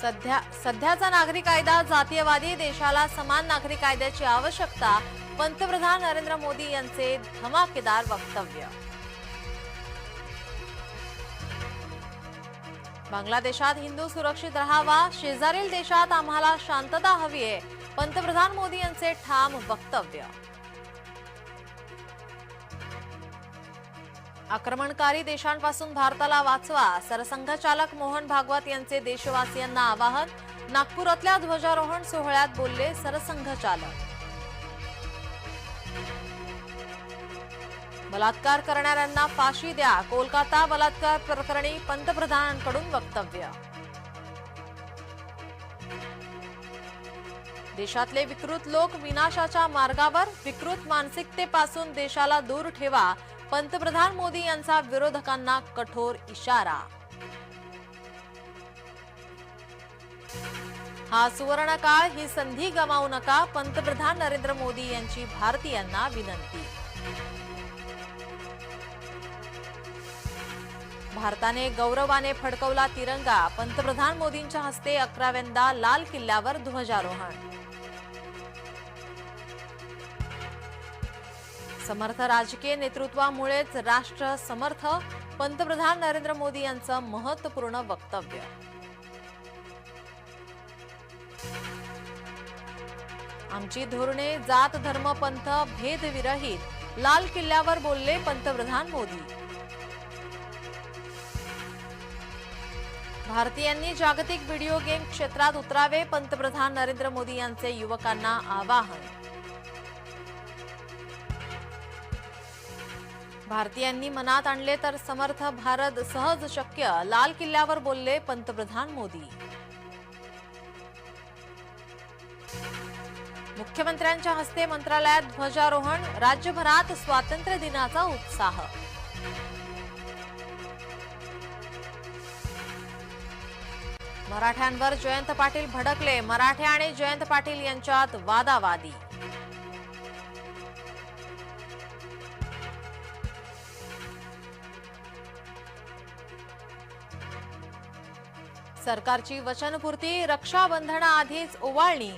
सध्या सध्याचा नागरी कायदा जातीयवादी देशाला समान नागरी कायद्याची आवश्यकता पंतप्रधान नरेंद्र मोदी यांचे धमाकेदार वक्तव्य. बांगलादेशात हिंदू सुरक्षित राहावा शेजारील देशात आम्हाला शांतता हवी आहे पंतप्रधान मोदी यांचे ठाम वक्तव्य. आक्रमणकारी देशांपासून भारताला वाचवा सरसंघचालक मोहन भागवत यांचे देशवासियांना आवाहन नागपुरातल्या ध्वजारोहण सोहळ्यात बोलले सरसंघचालक. बलात्कार करणाऱ्यांना फाशी द्या कोलकाता बलात्कार प्रकरणी पंतप्रधानांकडून वक्तव्य. देशातले विकृत लोक विनाशाच्या मार्गावर विकृत मानसिकतेपासून देशाला दूर ठेवा पंतप्रधान मोदी यांचा विरोधकांना कठोर इशारा. हा सुवर्ण काळ ही संधी गमावू नका पंतप्रधान नरेंद्र मोदी यांची भारतीयांना विनंती. भारताने गौरवाने फडकवला तिरंगा पंतप्रधान मोदींच्या हस्ते अकराव्यांदा लाल किल्ल्यावर ध्वजारोहण. समर्थ राजकीय नेतृत्वामुळेच राष्ट्र समर्थ. पंतप्रधान नरेंद्र मोदी यांचं महत्त्वपूर्ण वक्तव्य. आमची धोरणे जात धर्म पंथ भेदविरहित लाल किल्ल्यावर बोलले पंतप्रधान मोदी. भारतीयांनी जागतिक व्हिडिओ गेम क्षेत्रात उतरावे पंतप्रधान नरेंद्र मोदी यांचे युवकांना आवाहन. भारतीयांनी मनात आणले तर समर्थ भारत सहज शक्य लाल किल्ल्यावर बोलले पंतप्रधान मोदी. मुख्यमंत्र्यांच्या हस्ते मंत्रालयात ध्वजारोहण राज्यभरात स्वातंत्र्य दिनाचा उत्साह. मराठ्यांवर जयंत पाटील भडकले मराठे आणि जयंत पाटील यांच्यात वादावादी. सरकारची वचनपूर्ती रक्षाबंधनाआधीच ओवाळणी